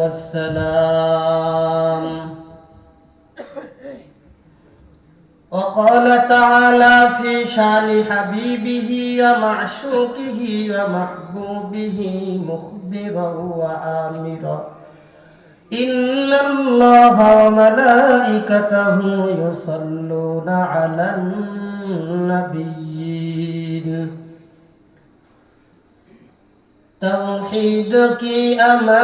والسلام وقال تعالى في شان حبيبه ومعشوقه ومحبوبه مخبرا وآمرا إن الله وملائكته يصلون على النبيين توحید کی امانت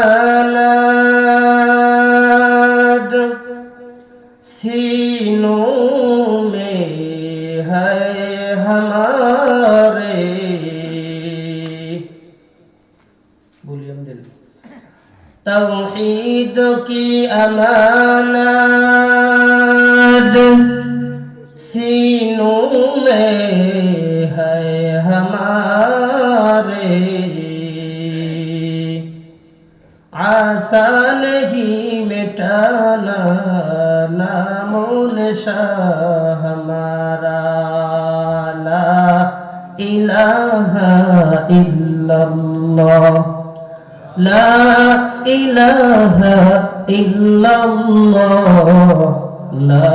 سینوں میں ہے ہمارے بولیے ہم دل توحید کی امانت سینوں میں आसान ही मिटाना नामो नशा हमारा ला इलाहा इल्लल्लाह ला इलाहा इल्लल्लाह ला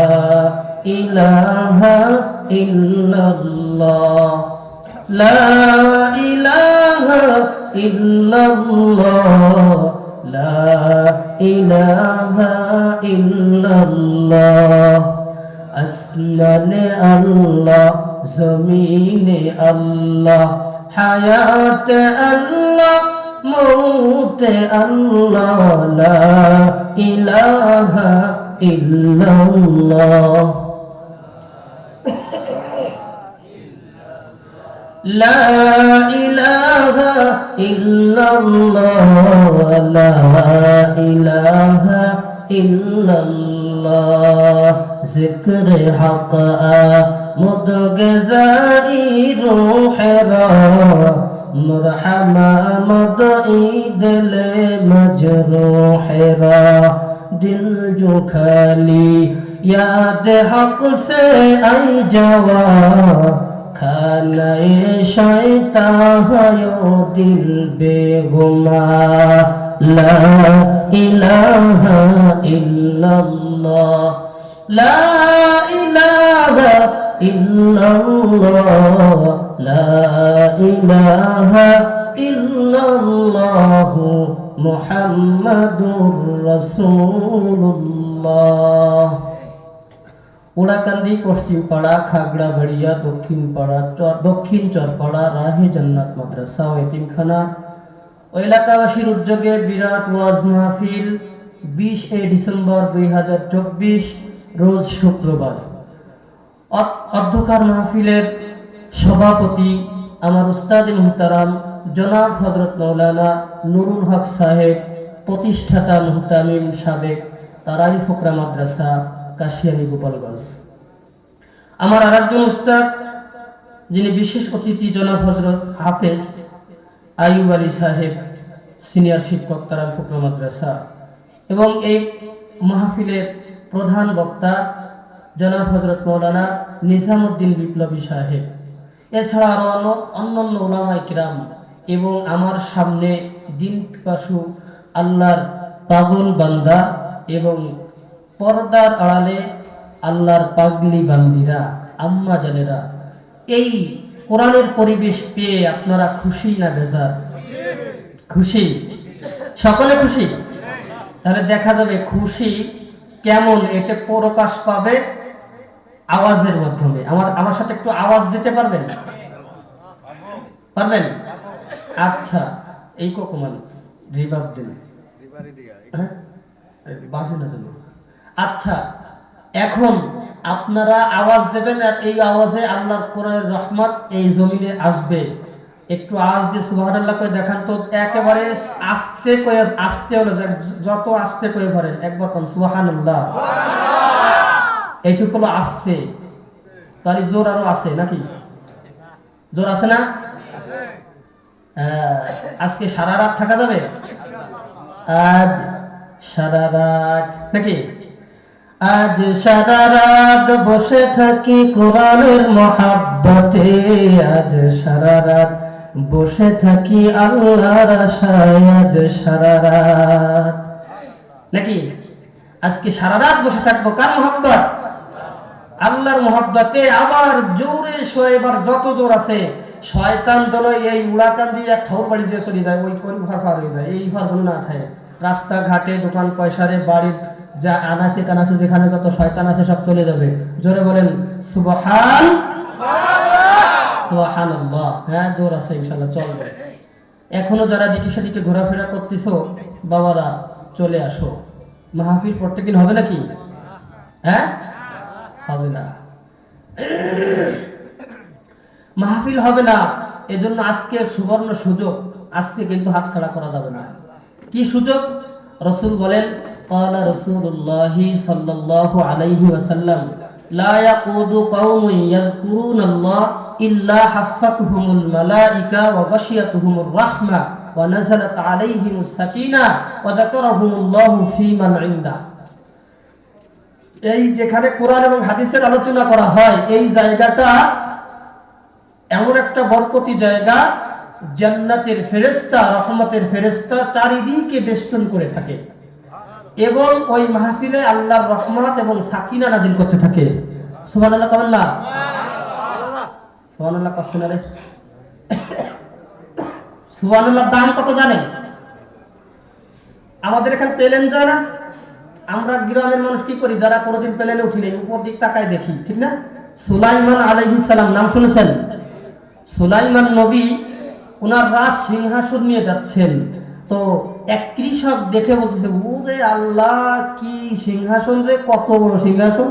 इलाहा इल्लल्लाह ला इलाहा इल्लल्लाह لا إله إلا الله আসমান আল্লাহ জমিন আল্লাহ হায়াত আল্লাহ মৌত আল্লাহ লা ইলাহা ইল্লাল্লাহ لا إله إلا الله لا إله إلا الله ذكر حق مدغزائي روح را مرحمة مدعي دل مجروح را دل جو خالی یاد حق سے ای جواب. খানায় শয়তা হয় দিল বেগুমা, লা ইলাহা ইল্লাল্লাহ, লা ইলাহা ইল্লাল্লাহ, লা ইলাহা ইল্লাল্লাহ মুহাম্মাদুর রাসূলুল্লাহ। ওড়াকান্দি পশ্চিম পাড়া খাগড়া বাড়িয়া দক্ষিণ পাড়া দক্ষিণ চরপাড়া, রাহে জান্নাত মাদ্রাসা ও এতিমখানা। ও এলাকাবাসীর উদ্যোগে বিরাট ওয়াজ মাহফিল বিশ এ ডিসেম্বর দুই হাজার চব্বিশ, রোজ শুক্রবার। অধ্যকার মাহফিলের সভাপতি আমার উস্তাদ মুহতারাম, জনাব হজরত মৌলানা নুরুল হক সাহেব, প্রতিষ্ঠাতা মুহতামিম সাবেক তারাই ফোকরা মাদ্রাসা কাশিয়ানি গোপালগঞ্জ। আমার আর একজন উস্তাদ, যিনি বিশেষ অতিথি জনাব হজরত হাফেজ আয়ুব আলী সাহেব, সিনিয়র শিক্ষক তারাল ফকরা মাদ্রাসা এবং এই মাহফিলের প্রধান বক্তা জনাব হজরত মৌলানা নিজামুদ্দিন বিপ্লবী সাহেব। এছাড়া আরও অন্যান্য ওলামাই কিরাম এবং আমার সামনে দিন পাশু আল্লাহর পাগল বান্দা এবং পর্দার আড়ালে আল্লাহর পাগলি বান্দিরা, আম্মা জানেরা, এই কোরআনের পরিবেশ পেয়ে আপনারা খুশি না বেজার? খুশি? সকলে খুশি? তাহলে দেখা যাবে খুশি কেমন? এতে প্রকাশ পাবে আওয়াজের মাধ্যমে। আমার আমার সাথে একটু আওয়াজ দিতে পারবেন? পারবেন? আচ্ছা এই ককমান রিভাব দিন। হ্যাঁ? বাজে না জন্য আচ্ছা এখন আপনারা আওয়াজ দেবেন আর এই আওয়াজে আল্লাহর কোরআনের রহমত এই জমিনে আসবে। একটু আওয়াজ দিয়ে সুবহানাল্লাহ করে দেখান তো, একেবারে আস্তে কয়ে আস্তে হলো যত আস্তে কয়ে ধরেন একবার কোন, সুবহানাল্লাহ। এইটুকু হলো আস্তে। তাহলে জোর আরও আছে নাকি? জোর আছে না? আজকে সারা রাত থাকা যাবে? আজ সারা রাত। নাকি? আজ সারা রাত বসে থাকি কোরআনের মহাব্বতে। আজ সারা রাত বসে থাকি আল্লাহর আশায়। আজ সারা রাত। নাকি? আজকে সারা রাত বসে থাকব কার মোহাম্মত আল্লাহর মোহাব্বতে আবার জোরে শোয়েবার যত জোর আছে, শয়তান যেন এই উড়াকান দিয়ে ঠোর বাড়ি দিয়ে চলে যায়, ওই ওই ফার ফার হয়ে যায়। এই ফার না থাকে। রাস্তাঘাটে দোকান পয়সারে বাড়ির যা আনাসে কানাসে যেখানে যত শয়তান আছে সব চলে যাবে। জোরে বলেন, সুবহান হ্যাঁ এখনও যারা ঘোরাফেরা করতেছো, বাবারা, চলে আসো। মাহফিল হবে নাকি? হ্যাঁ? হবে না। মাহফিল হবে না। এজন্য আজকে সুবর্ণ সুযোগ। আজকে কিন্তু হাতছাড়া করা যাবে না। কি সুযোগ? রসুল বলেন قال رسول الله صلى الله عليه وسلم لا يقود قوم يذكرون الله إلا حفتهم الملائكة وغشيتهم الرحمة ونزلت عليهم السكينة وذكرهم الله في من عنده এই যেখানে কোরআন এবং হাদিসের আলোচনা করা হয় এই জায়গাটা এমন একটা বরকতি জায়গা জান্নাতের ফেরেস্তা রহমতের ফেরেস্তা চারিদিকে বেষ্টন করে থাকে এবং ওই মাহফিলে আল্লাহর রহমত এবং সাকিনা নাজিল করতে থাকে। সুবহানাল্লাহ কখন না? সুবহানাল্লাহ কষ্ট না রে। সুবহানাল্লাহর দাম কত জানেন? আমাদের এখানে প্লেন না। আমরা গ্রামের মানুষ কি করি? যারা কোনোদিন প্লেনে উঠিলে উপর দিক তাকায় দেখি, ঠিক না? সুলাইমান আলাইহিস সালাম, নাম শুনেছেন? সুলাইমান নবী ওনার রাজ সিংহাসন নিয়ে যাচ্ছেন। তো এক কৃষক দেখে বলতেছে আল্লাহ, কি সিংহাসন রে, কত বড় সিংহাসন।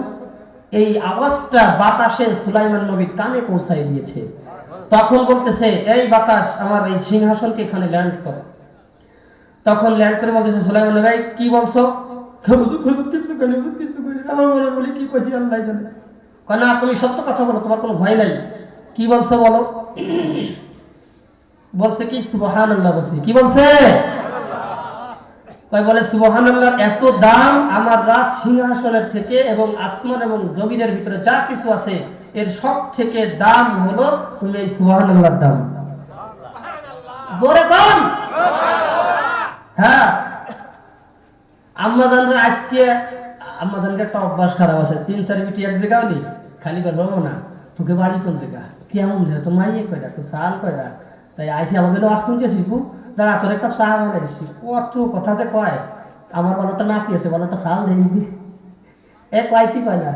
এই আওয়াজটা বাতাসে সুলাইমান নবীর কানে দিয়েছে। তখন বলতেছে, এই বাতাস, আমার এই সিংহাসনকে এখানে ল্যান্ড তখন ল্যান্ড করে বলতেছে, সুলাইমান ভাই, কি বলছো? না তুমি সত্য কথা বলো, তোমার কোনো ভয় নাই। কি বলছো বলো? বলছে কি আল্লাহ বলছে, কি বলছে? কয় বলে সুবহান আল্লাহর এত দাম আমার রাজ সিংহাসনের থেকে এবং আসমান এবং জমিনের ভিতরে যা কিছু আছে এর সব থেকে দাম হলো তুমি এই সুবহান আল্লাহর দাম জোরে কম হ্যাঁ। আম্মাজানরা আজকে আম্মাজানকে একটা অভ্যাস খারাপ আছে তিন চার মিটি এক জায়গা হলি খালি করে রবো না তোকে বাড়ি কোন জায়গা? কেমন যায় তো মাইয়ে তো সাল তাই আইসি আমাকে আসুন যে শিখু দাঁড়া, তোর একটা চা দিছি। কত আচ্ছা, কথা যে কয়, আমার বানাটা না পিয়েছে বানাটা সাল দেয়নি দি এ কয় কি কয় না?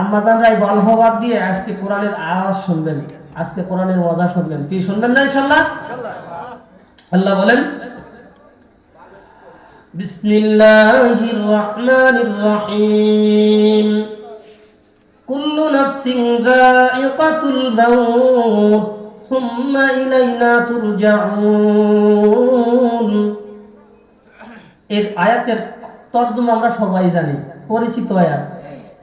আম্মাজানরা এই গল্প বাদ দিয়ে আজকে কোরআনের আওয়াজ শুনবেন। আজকে কোরআনের মজা শুনবেন। কি শুনবেন না ইনশাল্লাহ? আল্লাহ বলেন, বিসমিল্লাহির রহমানির রহিম। কুল্লু নাফসিন যায়িকাতুল মাউত। ثم إلينا ترجعون এর আয়াতের তর্জমা আমরা সবাই জানি পরিচিত আয়াত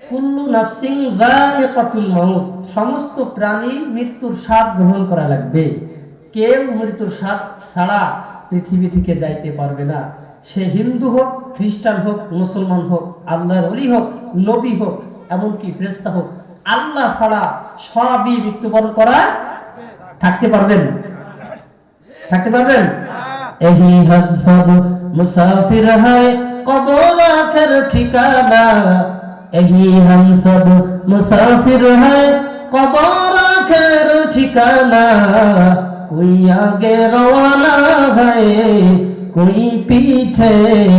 কুল্লু নাফসিং যায়িকাতুল মাউত সমস্ত প্রাণী মৃত্যুর স্বাদ গ্রহণ করা লাগবে কেউ মৃত্যুর স্বাদ ছাড়া পৃথিবী থেকে যাইতে পারবে না সে হিন্দু হোক খ্রিস্টান হোক মুসলমান হোক আল্লাহর অলি হোক নবী হোক এমনকি ফেরেস্তা হোক আল্লাহ ছাড়া সবই মৃত্যুবরণ করা থাকতে পারবেন থাকতে পারবেন यही हम सब मुसाफिर है कबोल आखिर ठिकाना यही हम सब मुसाफिर है कबोल आखिर ठिकाना कोई आगे रवाना है कोई पीछे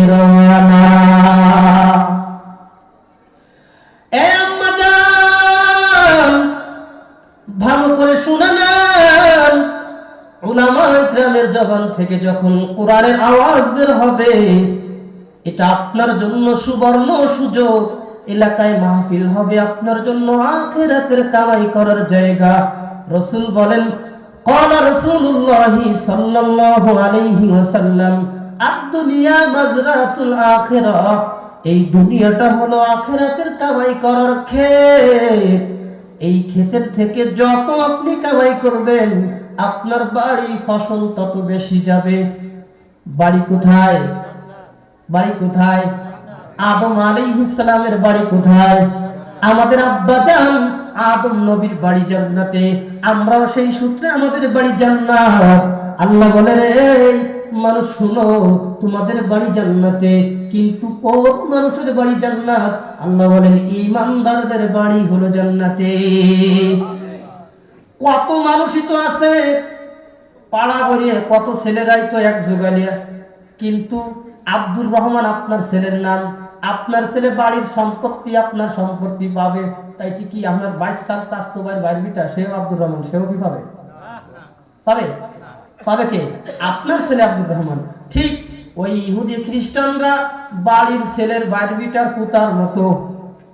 रवाना জবান থেকে যখন কোরআনের আওয়াজ বের হবে এটা আপনার জন্য সুবর্ণ সুযোগ এলাকায় মাহফিল হবে আপনার জন্য আখেরাতের কামাই করার জায়গা রসুল বলেন قال رسول الله صلى الله عليه وسلم الدنيا مزرعة الآخرة এই দুনিয়াটা হলো আখেরাতের কামাই করার ক্ষেত এই ক্ষেতের থেকে যত আপনি কামাই করবেন আপনার বাড়ি ফসল তত বেশি যাবে। বাড়ি কোথায়? বাড়ি কোথায়? আদম আলাইহিস সালামের বাড়ি কোথায়? আমাদের আব্বা জান আদম নবীর বাড়ি জান্নাতে, আমরাও সেই সূত্রে আমাদের বাড়ি জান্নাত। আল্লাহ বলে রে মানুষ শুনো, তোমাদের বাড়ি জান্নাতে কিন্তু কোন মানুষের বাড়ি জান্নাত? আল্লাহ বলেন, ইমানদারদের বাড়ি হলো জান্নাতে। কত মানুষই তো আছে। পাড়া গড়িয়ে কত ছেলেরাই তো এক জোগালিয়া কিন্তু আব্দুর রহমান আপনার ছেলের নাম, আপনার ছেলে বাড়ির সম্পত্তি আপনার সম্পত্তি পাবে। তাই কি আপনার বাইশ সাল ভাইয়ের বাড়ির সেও আব্দুর রহমান, সেও কি পাবে? পাবে? পাবে কে? আপনার ছেলে আব্দুর রহমান। ঠিক ওই ইহুদি খ্রিস্টানরা বাড়ির ছেলের বাড়ির বিটার পুতার মতো।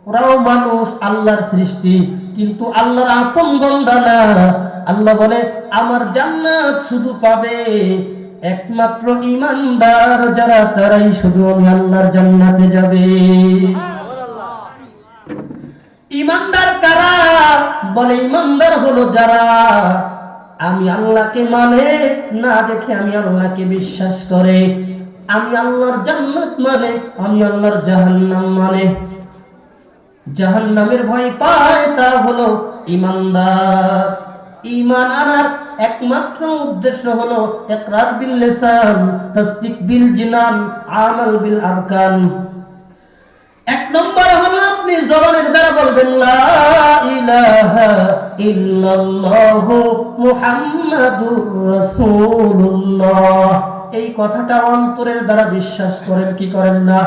ওরাও মানুষ আল্লাহর সৃষ্টি। কিন্তু আল্লাহর আপন বন্দা না আল্লাহ বলে, আমার জান্নাত শুধু পাবে একমাত্র ইমানদার যারা, তারাই শুধু আমি আল্লাহর জান্নাতে যাবে। ইমানদার কারা? বলে ইমানদার হলো যারা আমি আল্লাহকে মানে না দেখে আমি আল্লাহকে বিশ্বাস করে। আমি আল্লাহর জান্নাত মানে আমি আল্লাহর জাহান্নাম মানে। জাহান্নামের ভয় পায়, তা হলো ইমানদার। ইমান আনার একমাত্র উদ্দেশ্য হলো ইকরার বিল লিসান, তাসদিক বিল জিনান, আমাল বিল আরকান। এক নম্বর হলো আপনি জবানের দ্বারা বলবেন, লা ইলাহা ইল্লাল্লাহু মুহাম্মাদুর রাসূলুল্লাহ। এই কথাটা অন্তরের দ্বারা বিশ্বাস করেন কি করেন না?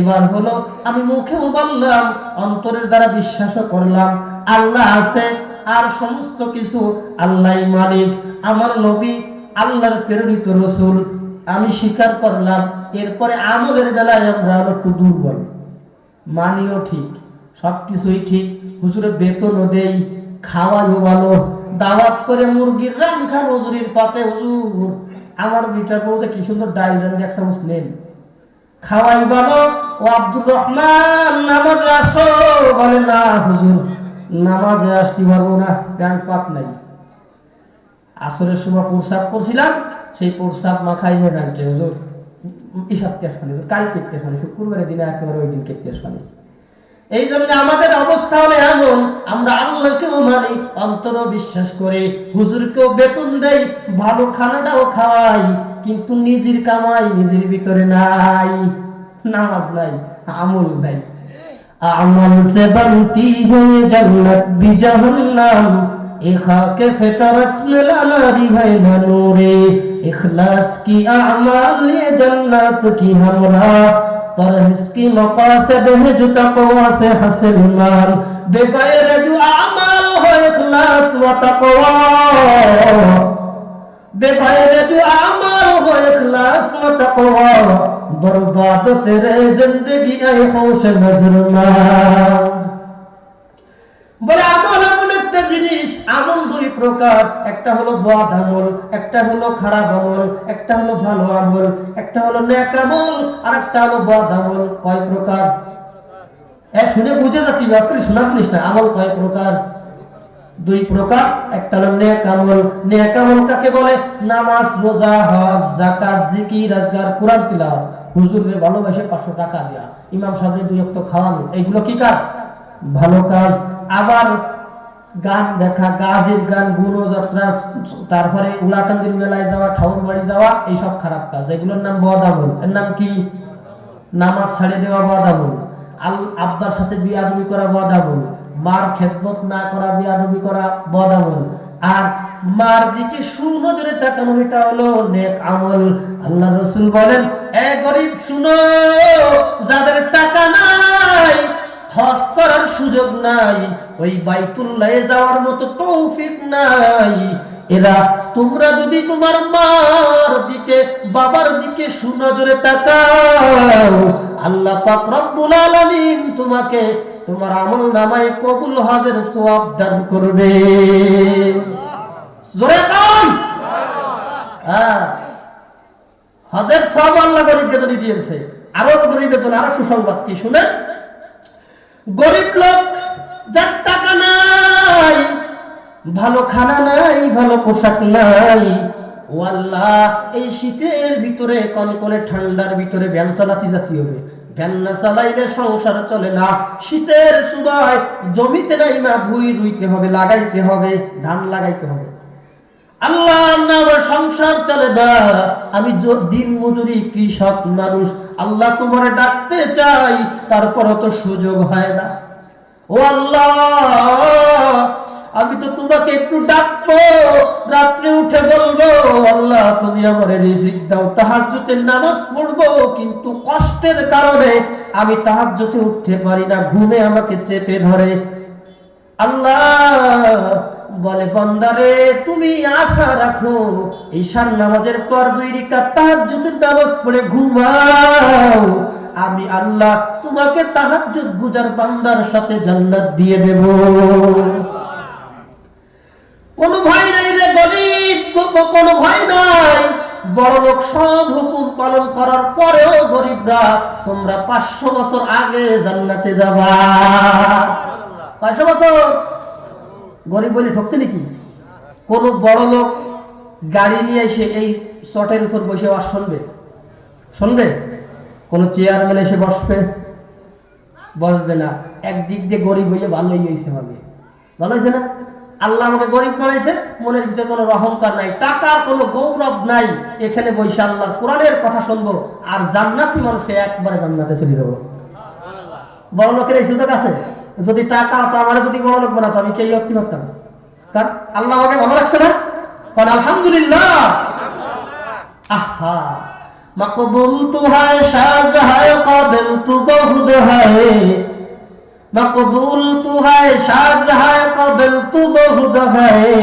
এবার হলো, আমি মুখেও বললাম, অন্তরের দ্বারা বিশ্বাসও করলাম, আল্লাহ আছে, আর সমস্ত কিছু আল্লাহ মালিক, আমার নবী, আল্লাহর প্রেরিত রসুল, আমি স্বীকার করলাম, এরপরে আমলের বেলায় আমরা একটু দুর্বল। মানিও ঠিক, সবকিছুই ঠিক, হুজুরে বেতনও দেই, খাওয়াইও ভালো, দাওয়াত করে মুরগির রান খান হুজুরির পাতে হুজুর, আমার বিটার বলতে কি সুন্দর ডাইল রান এক চামচ নেন। খাওয়াই বলো, ও আব্দুর রহমান, নামাজে আসো। বলে, না, হুজুর, নামাজে আসতে পারব না, প্যান্ট পাক নাই। আসরের সময় প্রস্রাব করছিলাম, সেই প্রস্রাব মাখাই যে প্যান্টে, হুজুর ইসব কেস কাল কেটে শুক্রবারের দিনে একেবারে ওই দিন কেটে এই জন্য আমাদের অবস্থা হলে এমন আমরা আল্লাহকেও মানি অন্তর বিশ্বাস করে হুজুরকেও বেতন দেই ভালো খানাটাও খাওয়াই কিন্তু নিজের কামাই নিজের ভিতরে নাই নামাজ নাই আমল নাই আমল से बनती है जन्नत भी जहन्नम ए खाक फितरत में लानारी है न नूरे इखलास की अमाल ये जन्नत की हमरा कर इसकी मकासद है जो तकवा से माल हो इखलास व तकवा। हो इखलास व तकवा। बर्बाद तेरे ज़िंदगी आई होश नज़र माल बड़ा জিনিস আমল দুই প্রকার। একটা হলো বদ আমল, একটা হলো খারাপ আমল, একটা হলো ভালো আমল, একটা হলো নেক আমল আর একটা হলো বদ আমল। কয় প্রকার? এ শুনে বুঝে যাচ্ছি আজকাল শোনা জিনিস না। আমল কয় প্রকার? দুই প্রকার। একটা হলো নেক আমল। আমল কাকে বলে? নামাজ, রোজা, হজ, যাকাত, জিকির, আজগার, কোরআন, তিলাওয়াত। ভালোবাসে 500 টাকা দেয়া। ইমাম দুই খাওয়ানো। এইগুলো কি কাজ? ভালো কাজ। আবার গান দেখা গাজের গান, গুণযাত্রা, তারপরে উলাকান্দির মেলায় যাওয়া ঠাকুর বাড়ি যাওয়া, এইসব খারাপ কাজ। এগুলোর নাম বদ এর নাম কি? নামাজ ছাড়ে দেওয়া বদ আল আব্বার সাথে বিয়াদবি করা বদ মার খেদমত না করা, বিয়াদবি করা বদ আর মার দিকে সুনজরে তাকানো, এটা হলো নেক আমল। আল্লাহ রসুল বলেন, এ গরিব, শুনো, যাদের টাকা নাই হজ করার সুযোগ নাই, ওই যাওয়ার মতো তৌফিক নাই। এরা, তোমরা যদি তোমার মার দিকে, বাবার দিকে সুনজরে তাকাও, আল্লাহ পাক রব্বুল আলামিন তোমাকে তোমার আমল নামায় কবুল হজের সওয়াব দান করবে। জোরে কান। হ্যাঁ। হজের সওয়াব আল্লাহ দিয়েছে, আরও গরিবের জন্য আরও সুসংবাদ কি, শুনেন? গরিব লোক, যার টাকা নাই, ভালো খানা নাই, ভালো পোশাক নাই। ও আল্লাহ, এই শীতের ভিতরে কনকনে ঠান্ডার ভিতরে ভ্যান চালাতে জাতি হবে। ভ্যান না চালাইলে সংসার চলে না। শীতের সময় জমিতে নাই না ভুই রুইতে হবে, লাগাইতে হবে, ধান লাগাইতে হবে। আল্লাহ আমার সংসার চলে আমি দিন মজুরি কৃষক মানুষ, আল্লাহ ডাকতে চাই তারপর তো সুযোগ হয় না। ও আল্লাহ, আমি তো তোমাকে একটু ডাকবো, রাত্রে উঠে বলব, আল্লাহ তুমি আমার রিজিক দাও তাহাজ্জুদের নামাজ পড়ব, কিন্তু কষ্টের কারণে আমি তাহাজ্জুদে উঠতে পারি না, ঘুমে আমাকে চেপে ধরে। আল্লাহ বলে, বন্দারে, তুমি আশা রাখো, ঈশান নামাজের পর দুই রিকাত তাহাজ্জুদের নামাজ পড়ে ঘুমাও। আমি আল্লাহ তোমাকে তাহাজ্জুদ গুজার বান্দার সাথে জান্নাত দিয়ে দেব। কোন ভয় নাই রে গরিব, কোনো ভয় নাই। বড় লোক সব হুকুম পালন করার পরেও গরিবরা, তোমরা পাঁচশো বছর আগে জান্নাতে যাবা। পাঁচশো বছর? গরিব বলে ঠকছে নাকি? কোন বড় লোক গাড়ি নিয়ে এসে এই চটের উপর বসে আর শুনবে? শুনবে? কোন চেয়ারম্যান এসে বসবে? বসবে না। একদিক দিয়ে গরিব হইলে ভালোই হয়েছে আমাকে ভালো হয়েছে না? আল্লাহ আমাকে গরিব বানাইছে, মনের ভিতরে কোনো অহংকার নাই, টাকার কোনো গৌরব নাই। এখানে বসে আল্লাহ কোরআনের কথা শুনব আর জান্নাতি মানুষে একবারে জান্নাতে চলে যাব। বড় লোকের এই সুযোগ আছে? যদি টাকা হতো আমার যদি বড় লোক বানাতো, আমি কেউ অক্তি ভাবতাম তার আল্লাহ আমাকে ভালো লাগছে না? কারণ আলহামদুলিল্লাহ। আহা। মকবুল তুহায় সাজ হায় কাবিল তু বহুত হায় মকবুল তুহায় সাজ হায় কাবিল তু বহুত হায়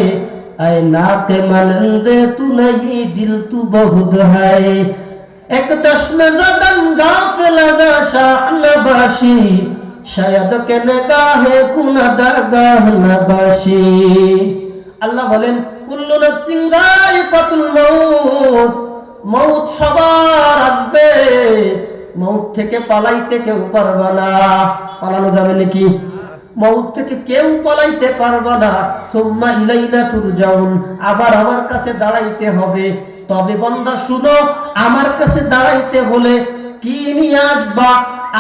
আয় নাতে মানন্দে তু নহি দিল তু বহুত হায় এক চশমে জদন গাফিল দশা নবাশী শায়দ কেন গাহে কুনা না নাবাসি আল্লাহ বলেন, কুল্লু নাফসিন দায়িকাতুল মাউত। মাউত সবার আসবে। মাউত থেকে পালাইতে কেউ পারবে না। পালানো যাবে নাকি? মাউত থেকে কেউ পালাইতে পারবে না। সুম্মা ইলাইনা তুরজাউন। আবার আমার কাছে দাঁড়াইতে হবে। তবে বন্দা, শুনো, আমার কাছে দাঁড়াইতে হলে কি নিয়ে আসবা?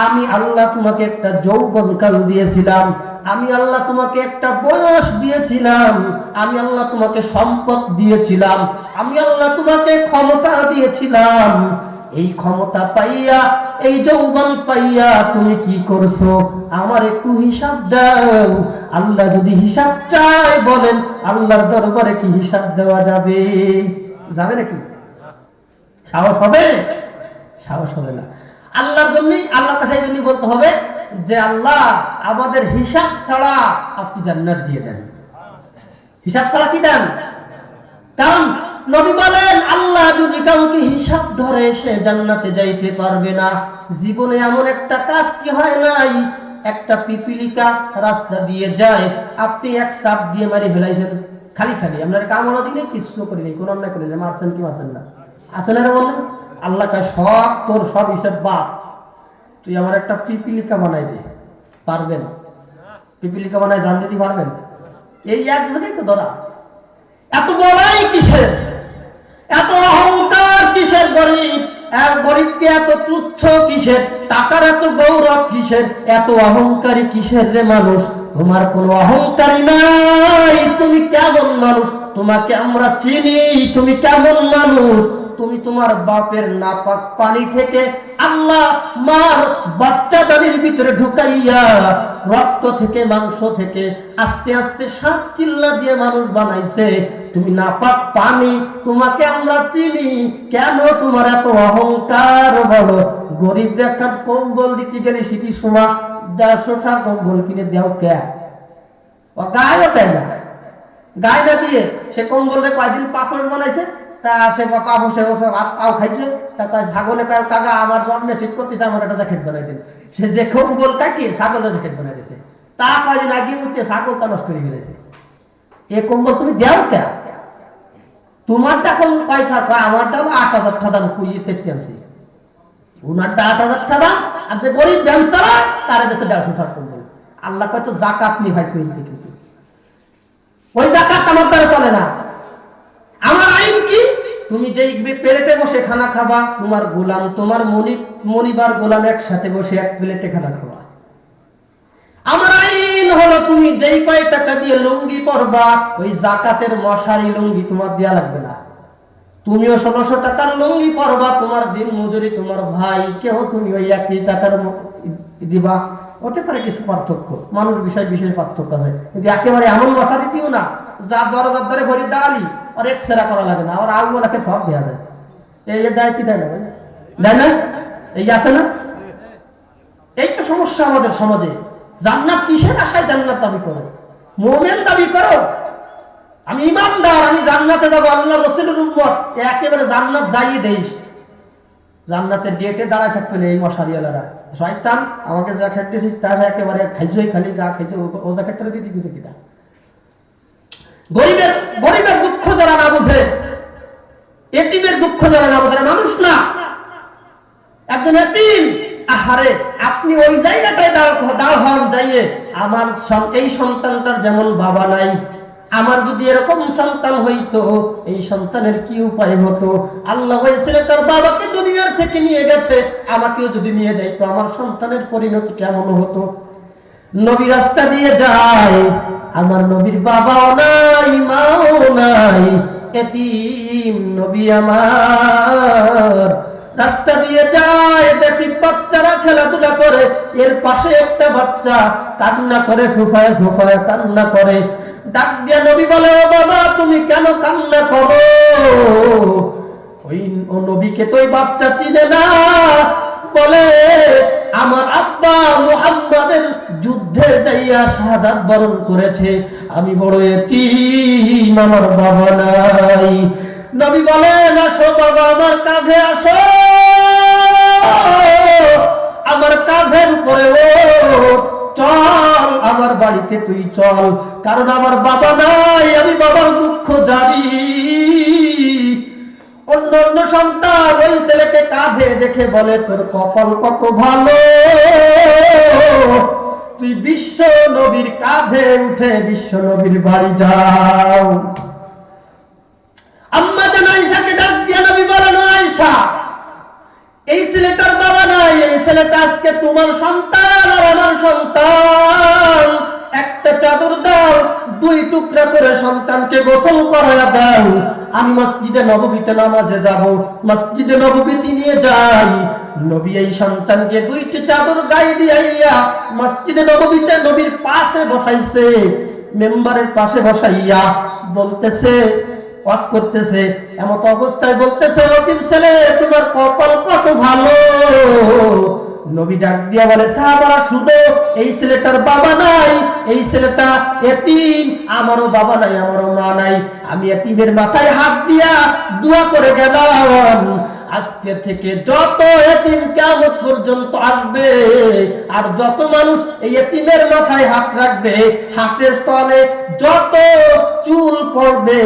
আমি আল্লাহ তোমাকে একটা যৌবন কাল দিয়েছিলাম। আমি আল্লাহ তোমাকে একটা বয়স দিয়েছিলাম। আমি আল্লাহ তোমাকে সম্পদ দিয়েছিলাম। আমি আল্লাহ তোমাকে ক্ষমতা দিয়েছিলাম। এই ক্ষমতা পাইয়া, এই যৌবন পাইয়া তুমি কি করছ? আমার একটু হিসাব দাও। আল্লাহ যদি হিসাব চাই বলেন, আল্লাহর দরবারে কি হিসাব দেওয়া যাবে? যাবে নাকি? সাহস হবে? সাহস হবে না। আল্লাহর জন্য আল্লাহর কাছে এই জন্য বলতে হবে যে আল্লাহ আমাদের হিসাব ছাড়া আপনি জান্নাত দিয়ে দেন। হিসাব ছাড়া কি দেন? কারণ নবী বলেন, আল্লাহ যদি কাউকে হিসাব ধরে সে জান্নাতে যাইতে পারবে না। জীবনে এমন একটা কাজ কি হয় নাই? একটা পিপিলিকা রাস্তা দিয়ে যায়, আপনি এক সাপ দিয়ে মারি ফেলাইছেন। খালি খালি আপনার কামনা দিলে কিছু করি নাই কোন অন্যায় করি নাই, মারছেন কি মারছেন না? আসলে না বললেন আল্লাহ কয় সব, তোর সব হিসাব বাপ তুই আমার একটা পিপিলিকা বানাই দে। পারবেন পিপিলিকা বানায় জান দিতে পারবেন? এই এক জায়গায় তো ধরা। এত বড়াই কিসের? এত অহংকার কিসের গরিব? এক গরিবকে এত তুচ্ছ কিসের? টাকার এত গৌরব কিসের? এত অহংকারী কিসের রে মানুষ? তোমার কোনো অহংকারী নাই। তুমি কেমন মানুষ? তোমাকে আমরা চিনি। তুমি কেমন মানুষ? তুমি তোমার বাপের নাপাক পানি থেকে আল্লাহ মার বাচ্চা দানির ভিতরে ঢুকাইয়া রক্ত থেকে, মাংস থেকে আস্তে আস্তে সাত চিল্লা দিয়ে মানুষ বানাইছে। তুমি নাপাক পানি, তোমাকে আমরা চিনি। কেন তোমার এত অহংকার বলো? গরিব দেখার কম্বল দিতে গেলে সেটি সময় দেড়শোটা কম্বল কিনে দেও কে? গায়ে না। গায়ে না দিয়ে সে কম্বলটা কয়দিন পাপড় বানাইছে? তা সে পাপড় সে হাত পাও খাইছে, তা তার ছাগলে কয় কাকা আমার জন্মে শীত করতেছে, আমার একটা জ্যাকেট বানাই দিন। সে যে কম্বল কাটিয়ে ছাগলের জ্যাকেট বানাই দিয়েছে তা কয়দিন আগে উঠতে ছাগলটা নষ্ট করে ফেলেছে এ কম্বল তুমি দেও কে? তোমারটা কয় আমারটা আট হাজার টাকা আট হাজার টাকা আর যে গরিব ব্যবসারা দেশে দেড়শো কম্বল। আল্লাহ জাকাত কিন্তু ওই জাকাত আমার দ্বারা চলে না। আমার আইন কি? তুমি যেই প্লেটে বসে খানা খাবা, তোমার গোলাম, তোমার মনি, মনিবার গোলাম একসাথে বসে এক প্লেটে খানা খাবা আমার আইন হলো তুমি যেই কয় টাকা দিয়ে লুঙ্গি পরবা, ওই জাকাতের মশারি লুঙ্গি তোমার দেয়া লাগবে না। তুমিও ষোলোশো টাকার লুঙ্গি পরবা, তোমার দিন মজুরি তোমার ভাই কেউ তুমি ওই একই টাকার দিবা। হতে পারে কিছু পার্থক্য, মানুষ বিষয় বিশেষ পার্থক্য আছে। কিন্তু একেবারে এমন মশারি দিও না, যা দরজার ধরে ঘড়ি দাঁড়ালি আর এক সেরা করা লাগে না আর আগুনাকে সব দেওয়া যায়। এই দেয় কি দেয় না দেয় না? এই আছে না? এই তো সমস্যা আমাদের সমাজে। জান্নাত কিসের আশায় জান্নাত দাবি করে? মোমেন দাবি করো। আমি ইমানদার, আমি জান্নাতে যাব, আল্লাহ রসুলের উম্মত। একেবারে জান্নাত যাইয়ে দেইস জান্নাতের গেটে দাঁড়ায় থাকবে না এই মশারিয়ালারা শয়তান, আমাকে যা খেটেছিস তার একেবারে খাইজই খালি গা খাইতে ও জ্যাকেটটা দিতে দিতে কিটা? গরিবের গরিবের দুঃখ যারা না বুঝে এটিমের দুঃখ যারা না বোঝে, মানুষ না। একজন এতিম, আহারে, আপনি ওই জায়গাটায় দাঁড় হন, যাইয়ে, আমার এই সন্তানটার যেমন বাবা নাই, আমার যদি এরকম সন্তান হইতো, এই সন্তানের কি উপায় হতো? আল্লাহ ছেলেটার বাবাকে দুনিয়ার থেকে নিয়ে গেছে, আমাকেও যদি নিয়ে যাইতো, আমার সন্তানের পরিণতি কেমন হতো? নবী রাস্তা দিয়ে যায়। আমার নবীর বাবাও নাই, মাও নাই, এতিম নবী আমার। রাস্তা দিয়ে যায়, দেখি বাচ্চারা খেলাধুলা করে, এর পাশে একটা বাচ্চা কান্না করে, ফুফায় ফুফায় কান্না করে। ডাক দিয়া নবী বলে, ও বাবা, তুমি কেন কান্না করো? ওই নবীকে তো ওই বাচ্চা চিনে না। বলে আমার আব্বা মুহাম্মাদের যুদ্ধে যাইয়া শাহাদাত বরণ করেছে। আমি বড় এতিম, আমার বাবা নাই। নবী বলেন, আসো বাবা, আমার কাঁধে আসো। আমার কাঁধের উপরে ও, চল আমার বাড়িতে তুই চল। কারণ আমার বাবা নাই, আমি বাবার দুঃখ জানি। অন্য সন্তান ওই ছেলেকে কাঁধে দেখে বলে, তোর কপাল কত ভালো? তুই বিশ্ব নবীর কাঁধে উঠে বিশ্ব নবীর বাড়ি যাও। আম্মা জান আয়েশাকে ডাক দিয়া নবী বলেন "ও আয়েশা, এই ছেলেটার বাবা নাই, এই ছেলেটা আজকে তোমার সন্তান আর আমার সন্তান। একটা চাদর দাও, দুই টুকরা করে সন্তানকে গোসল করায়া দাও। আমি মসজিদে নববীতে নামাজে যাব, মসজিদে নববীতে নিয়ে যাই। নবী এই সন্তানকে দুইটি চাদর গায়ে দিয়াইয়া মসজিদে নববীতে নবীর পাশে বসাইছে, মেম্বারের পাশে বসাইয়া বলতেছে, ওয়াজ করতেছে, এমত অবস্থায় বলতেছে রকিব ছেলে, তোমার কপাল কত ভালো? নবী ডাক দিয়া বলে, সাহাবারা শুধু এই ছেলেটার বাবা নাই, এই ছেলেটা এতিম, আমারও বাবা নাই, আমারও মা নাই। আমি এতিমের মাথায় হাত দিয়া দোয়া করে গেলাম, আজকে থেকে যত এতিম কেমন পর্যন্ত আসবে, আর যত মানুষ এই এতিমের মাথায় হাত রাখবে, হাতের তলে যত চুল পড়বে,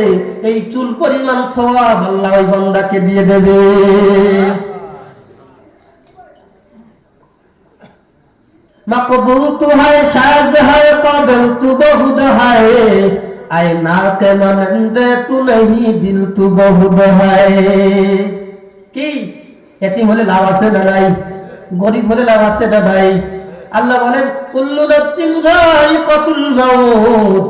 এই চুল পরিমাণ সব আল্লাহ ওই বান্দাকে দিয়ে দেবে। মকবুল তু হায় সাজ হায় কবল তু বহুত হায়। আয় না কে তু নহি দিল তু হায়। কি? হলে লাভ আছে না নাই? গরিব হলে লাভ আছে না ভাই আল্লাহ বলেন, কুল্লু যায়িকাতুল মাউত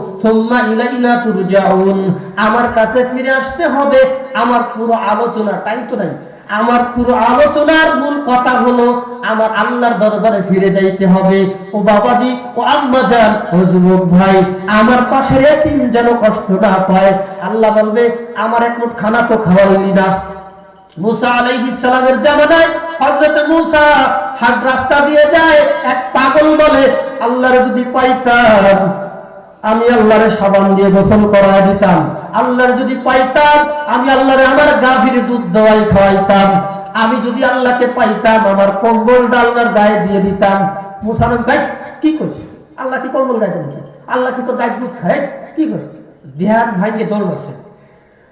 ইলাইনা তুরজাউন। আমার কাছে ফিরে আসতে হবে। আমার পুরো আলোচনা টাইম তো নাই আমার পুরো আলোচনার মূল কথা হলো, আমার আল্লাহর দরবারে ফিরে যাইতে হবে। ও বাবাজি, ও আম্মা যান ও যুবক ভাই, আমার পাশের এতিম যেন কষ্ট না পায়। আল্লাহ বলবে, আমার এক মুঠ খানা তো খাওয়াইলি না। মুসা আলাইহিস সালামের জামানায় হযরত মুসা হাট রাস্তা দিয়ে যায়, এক পাগল বলে, আল্লাহর যদি পাইতাম আমি আল্লাহরে সাবান দিয়ে গোসল করায় দিতাম। আল্লাহর যদি পাইতাম আমি আল্লাহরে আমার গাভীর দুধ দোয়াই খাওয়াইতাম। আমি যদি আল্লাহকে পাইতাম আমার কম্বল ডালনার গায়ে দিয়ে দিতাম। মুসা নবী, ভাই কি করছিস আল্লাহ কি কম্বল গায়ে দেন আল্লাহ কি তো গায়ে দুধ খায়? কি করছিস দেহান ভাইকে দৌড়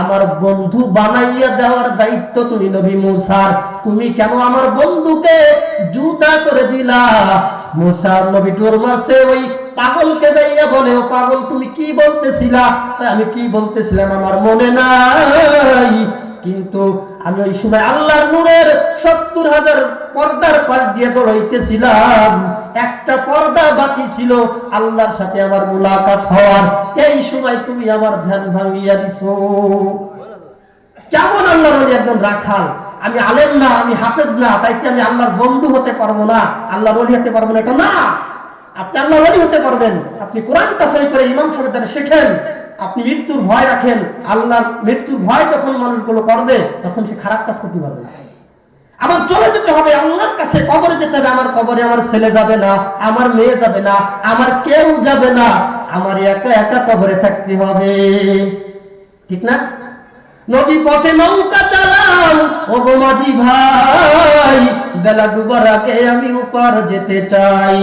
আমার বন্ধু বানাইয়া দেওয়ার দায়িত্ব তুমি নবী মুসার। তুমি কেন আমার বন্ধুকে জুতা করে দিলা? মুসার নবী টোর মাসে ওই পাগলকে যাইয়া বলে, ও পাগল, তুমি কি বলতেছিলা? আমি কি বলতেছিলাম, আমার মনে নাই। কিন্তু আমি ওই সময় আল্লাহর নূরের সত্তর হাজার পর্দার পাশ দিয়ে দৌড়াইতেছিলাম একটা পর্দা বাকি ছিল আল্লাহর সাথে আমার মুলাকাত হওয়ার। এই সময় তুমি আমার ধ্যান ভাঙিয়া দিছো। কেমন আল্লাহর একজন রাখাল? আমি আলেম না, আমি হাফেজ না তাই আমি আল্লাহর বন্ধু হতে পারব না। আল্লাহর ওলি হতে পারব না, এটা না। আপনি আল্লাহ ওলি হতে পারবেন। আপনি কোরআনটা সই করে ইমাম দ্বারা শেখেন। আপনি মৃত্যুর ভয় রাখেন, আল্লাহর মৃত্যুর ভয় যখন মানুষগুলো করবে, তখন সে খারাপ কাজ করতে পারবে আমার চলে যেতে হবে, আল্লাহর কাছে কবরে যেতে হবে, আমার কবরে আমার ছেলে যাবে না, আমার মেয়ে যাবে না, আমার কেউ যাবে না, আমার একা একা কবরে থাকতে হবে। ঠিক না? নদী পথে নৌকা চালাও ও গো মাঝি ভাই, বেলা ডুবার আগে আমি উপার যেতে চাই।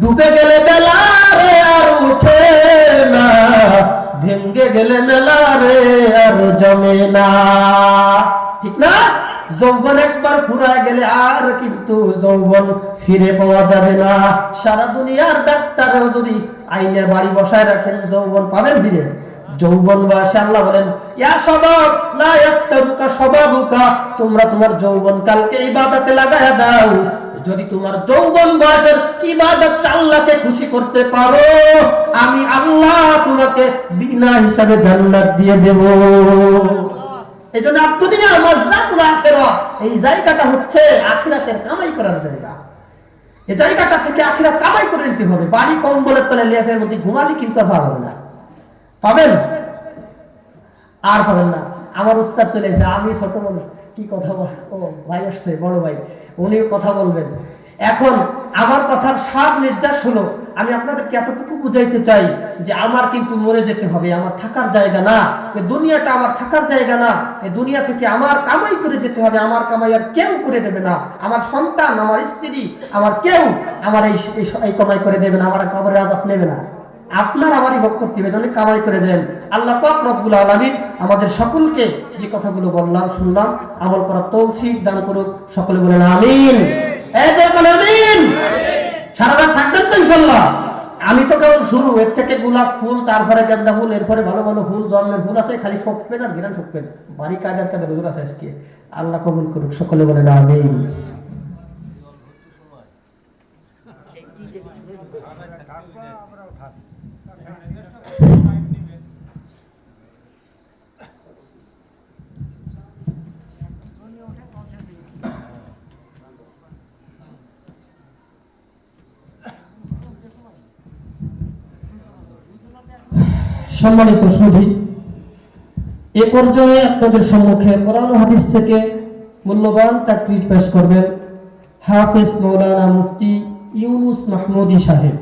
ডুবে গেলে বেলা রে আর উঠে না। ভেঙ্গে গেলে মেলা রে, আর জমে না। ঠিক না? যৌবন একবার ফুরায় গেলে আর কিন্তু যৌবন ফিরে পাওয়া যাবে না। সারা দুনিয়ার ডাক্তারও যদি আইনের বাড়ি বসায় রাখেন, যৌবন পাবেন ফিরে। যৌবন বয়সে আল্লাহ বলেন, ইয়া সবাব লা ইয়াফতারুকা সবাবুকা তোমরা তোমার যৌবন কালকে এই ইবাদতে লাগায়া দাও। যদি তোমার যৌবন বয়সের ইবাদত আল্লাহকে খুশি করতে পারো, আমি আল্লাহ তোমাকে বিনা হিসাবে জান্নাত দিয়ে দেব। আখিরা, এই জায়গাটা হচ্ছে আখিরাতের কামাই করার জায়গা। এই জায়গাটা থেকে আখিরাত কামাই করে নিতে হবে। বাড়ি কম্বলের তলে মধ্যে ঘুমালি কিন্তু আর ভালো হবে না। পাবেন? আর পাবেন না। আমার উস্তাদ চলে এসে, আমি ছোট মানুষ। কি কথা বল? ও, ভাই আসছে, বড় ভাই, উনিও কথা বলবেন। এখন আমার কথার সার নির্যাস হলো, আমি আপনাদেরকে এতটুকু বুঝাইতে চাই যে আমার কিন্তু মরে যেতে হবে, আমার থাকার জায়গা না, এ দুনিয়াটা আমার থাকার জায়গা না এই দুনিয়া থেকে আমার কামাই করে যেতে হবে, আমার কামাই আর কেউ করে দেবে না। আমার সন্তান, আমার স্ত্রী, আমার কেউ আমার এই, এই- এই কামাই করে দেবে না, আমার কবরে আজাব নেবে না। আপনার আমারই ভোগ করতে জন্য কামাই করে দেন। আল্লাহ পাক রব্বুল আলামিন আমাদের সকলকে যে কথাগুলো বললাম, শুনলাম, আমল করার তৌফিক দান করুক। সকলে বলেন আমিন। আমিন। সারা রাত থাকবেন তো ইনশাল্লাহ আমি তো কেবল শুরু, এর থেকে গোলাপ ফুল, তারপরে গেন্দা ফুল, এরপরে ভালো ভালো ফুল, জন্মের ফুল আছে, খালি শোকবেন আর গিরান শোকবেন বাড়ি কাজের কাজে হুজুর আছে আজকে। আল্লাহ কবুল করুক, সকলে বলেন আমিন। সম্মানিত সুধী, এ পর্যায়ে আপনাদের সম্মুখে কোরআন হাদিস থেকে মূল্যবান তাকরির পেশ করবেন হাফেজ মৌলানা মুফতি ইউনুস মাহমুদি সাহেব।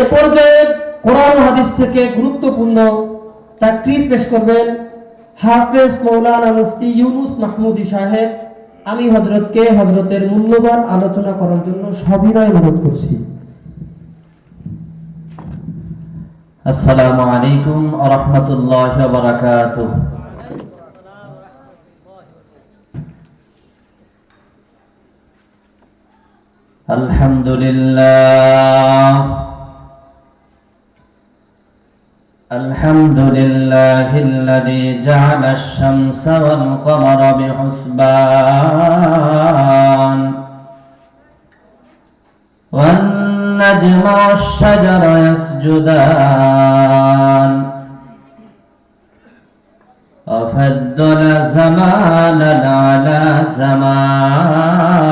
এ পর্যায়ে কোরআন হাদিস থেকে গুরুত্বপূর্ণ তাকরির পেশ করবেন হাফেজ মৌলানা মুফতি ইউনুস মাহমুদি সাহেব। আমি হজরতকে হজরতের মূল্যবান আলোচনা করার জন্য সবিনয় অনুরোধ করছি। السلام عليكم ورحمة الله وبركاته الحمد لله الحمد لله الذي جعل الشمس والقمر بحسبان والنجم والشجر يسجدان وفضل زمانا على زمان